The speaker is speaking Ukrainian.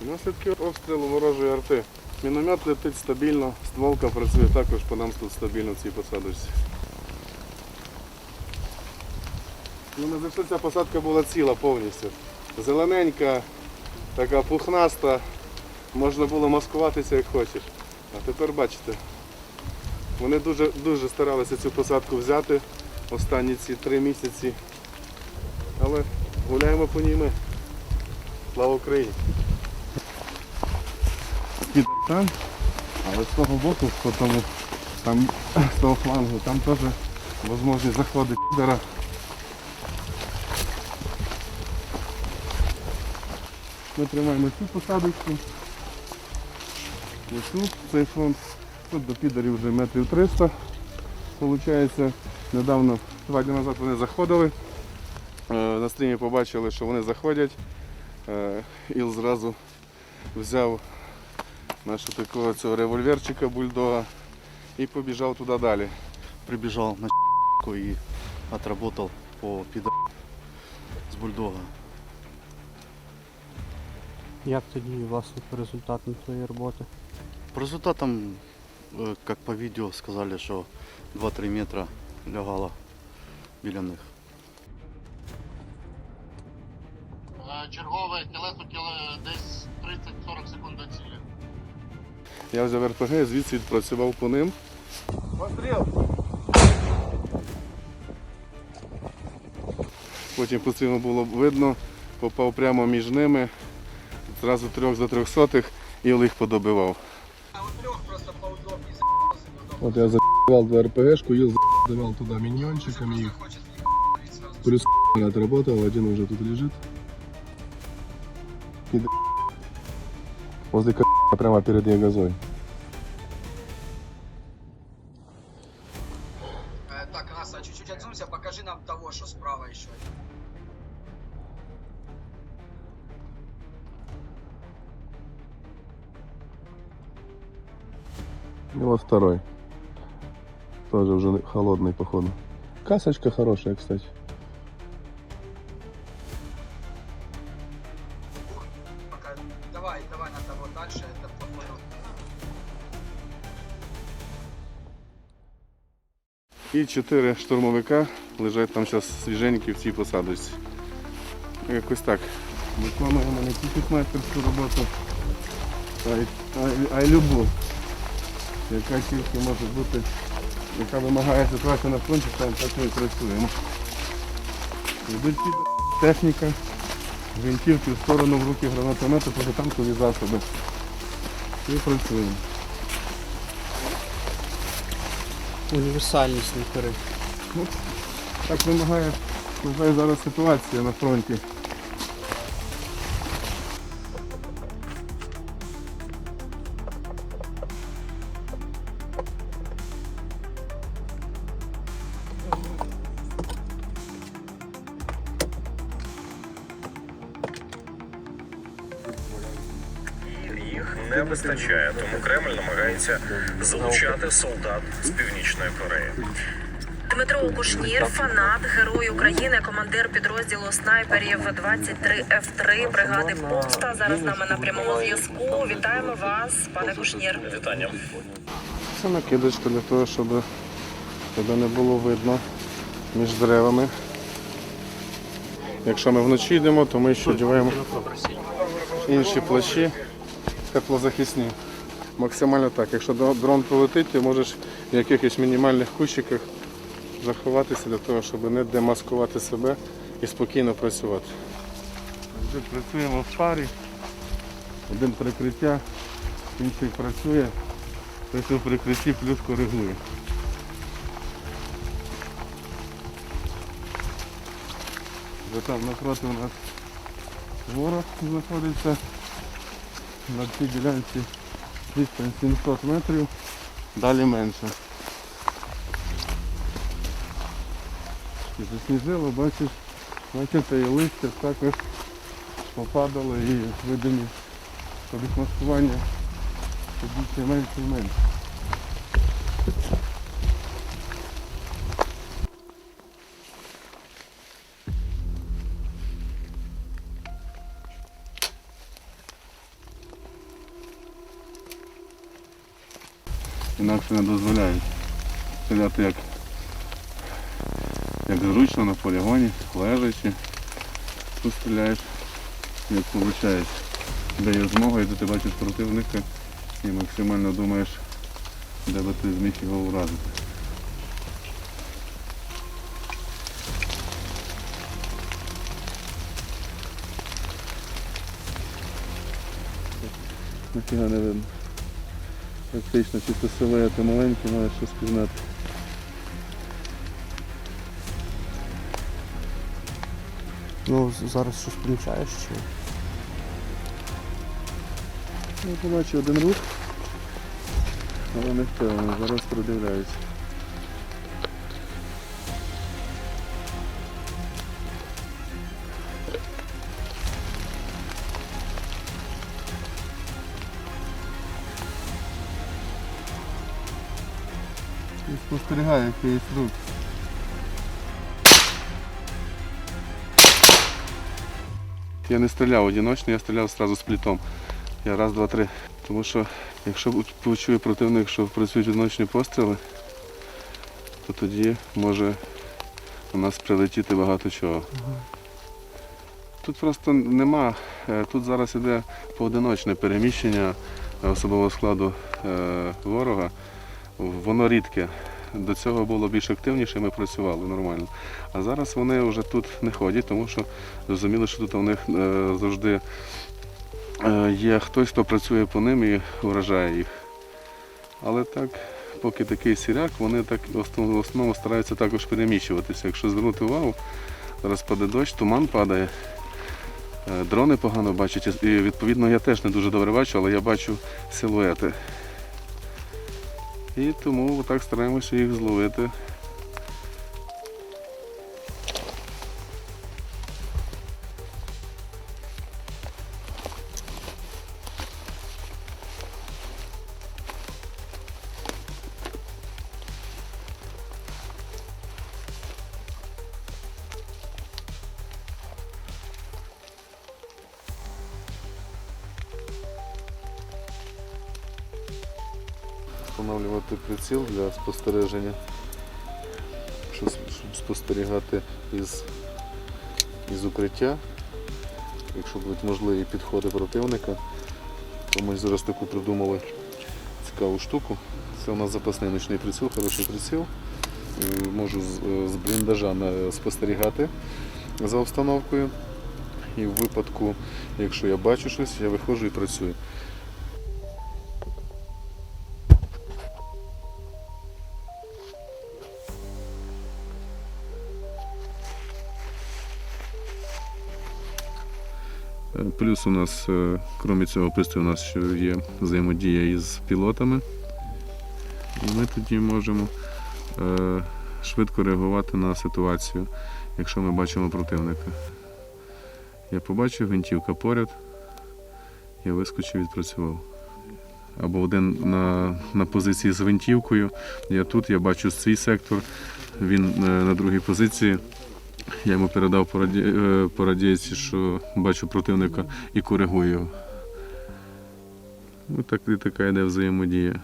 Наслідки обстрілу ворожої арти. Міномет летить стабільно, стволка працює також по нам тут стабільно в цій посадочці. Ну, на зайшли ця посадка була ціла повністю. Зелененька, така пухнаста, можна було маскуватися як хочеш. А тепер бачите, вони дуже, дуже старалися цю посадку взяти останні ці три місяці. Але гуляємо по ній ми. Слава Україні! Під там, але з того боку, по тому, там, з того флангу, там теж можливість заходи підера. Ми тримаємо цю посадочку. Оцю, цей фронт. Тут до підерів вже метрів 300. Получається, недавно, два дні назад вони заходили. Е, На стрімі побачили, що вони заходять. Е, Іл зразу взяв нашого такого цього револьверчика бульдога і побіжав туди далі. прибежал на и отработал по пидор с бульдога. Як тоді власне по результатам твоєї роботи? По результатам, э, как по видео сказали, что 2-3 метра лягало біля них. Е, Чергове тілесо тіле десь 30-40 секунд до цілі. Я взяв РПГ звідси відпрацював по ним. Постріл! Потім пострілу було видно, попав прямо між ними, зразу трьох за трьохсотих і їх подобивав. От я забивав два РПГшку, їл забивав туди міньйончиками їх. Плюс отработал, один уже тут лежит. И возле прямо перед ягозой. Э, Так, Аса, чуть-чуть отзумся, покажи нам того, что справа еще. И вот второй. Тоже уже холодный, походу. Касочка хорошая, кстати. І чотири штурмовика лежать там зараз свіженькі в цій посадочці. Якось так. Виконуємо не тільки снайперську роботу, а й, а, й- а й любу, яка тільки може бути, яка вимагає ситуацію на фронті, там так ми працюємо. Йдуть техніка, гвинтівки в сторону в руки гранатомету, протитанкові засоби. І працюємо. Універсальні снайпери. Так вимагає, вимагає зараз ситуація на фронті. Не вистачає, тому Кремль намагається залучати солдат з північної Кореї. Дмитро Кушнір, фанат, герой України, командир підрозділу снайперів 23 F3 бригади Помста. Зараз з нами на прямому зв'язку. Вітаємо вас, пане Кушнір. Вітання. Це накидочка для того, щоб тебе не було видно між деревами. Якщо ми вночі йдемо, то ми ще одягаємо інші плащі теплозахисні. Максимально так. Якщо дрон полетить, ти можеш в якихось мінімальних кущиках заховатися для того, щоб не демаскувати себе і спокійно працювати. Вже працюємо в парі. Один прикриття, інший працює. Тобто в прикритті плюс коригує. Там напроти у нас ворог знаходиться на цій ділянці відстань 700 метрів, далі менше. І засніжило, бачиш, бачите, і листя також попадало і видимі маскування тоді все менше і менше. Інакше не дозволяють. Стріляти як, як зручно на полігоні, лежачи. Тут стріляєш, як виходить. Де є змога, і де ти бачиш противника і максимально думаєш, де би ти зміг його вразити. Нафіга не видно. Практично чисто силуети маленькі, маєш щось спізнати. Ну, зараз щось помічаєш чи? Ну, побачив один рух, але не впевнений, зараз продивляюся. Спостерігаю, який є рух. Я не стріляв одиночно, я стріляв одразу з плітом. Я раз, два, три. Тому що якщо почує противник, що працюють одиночні постріли, то тоді може у нас прилетіти багато чого. Тут просто нема. е, Тут зараз іде поодиночне переміщення особового складу е, ворога. Воно рідке. До цього було більш активніше, ми працювали нормально. А зараз вони вже тут не ходять, тому що зрозуміли, що тут у них е, завжди Е, Є хтось, хто працює по ним і вражає їх. Але так, поки такий сіряк, вони так в основному стараються також переміщуватися. Якщо звернути увагу, зараз паде дощ, туман падає, е, дрони погано бачать. І відповідно я теж не дуже добре бачу, але я бачу силуети. І тому так стараємося їх зловити. Встановлювати приціл для спостереження, щоб спостерігати із, із укриття, якщо будуть можливі підходи противника, то ми зараз таку придумали цікаву штуку. Це у нас запасний нічний приціл, хороший приціл. Е, Можу з, е, з бліндажа спостерігати за обстановкою. І в випадку, якщо я бачу щось, я виходжу і працюю. Плюс у нас, е, крім цього пристрою, у нас ще є взаємодія із пілотами. І ми тоді можемо е, швидко реагувати на ситуацію, якщо ми бачимо противника. Я побачив гвинтівка поряд, я вискочив, відпрацював. Або один на, на позиції з гвинтівкою, я тут, я бачу свій сектор, він е, на другій позиції. Я йому передав по, раді... е, радійці, що бачу противника і коригую. Ось так така йде взаємодія.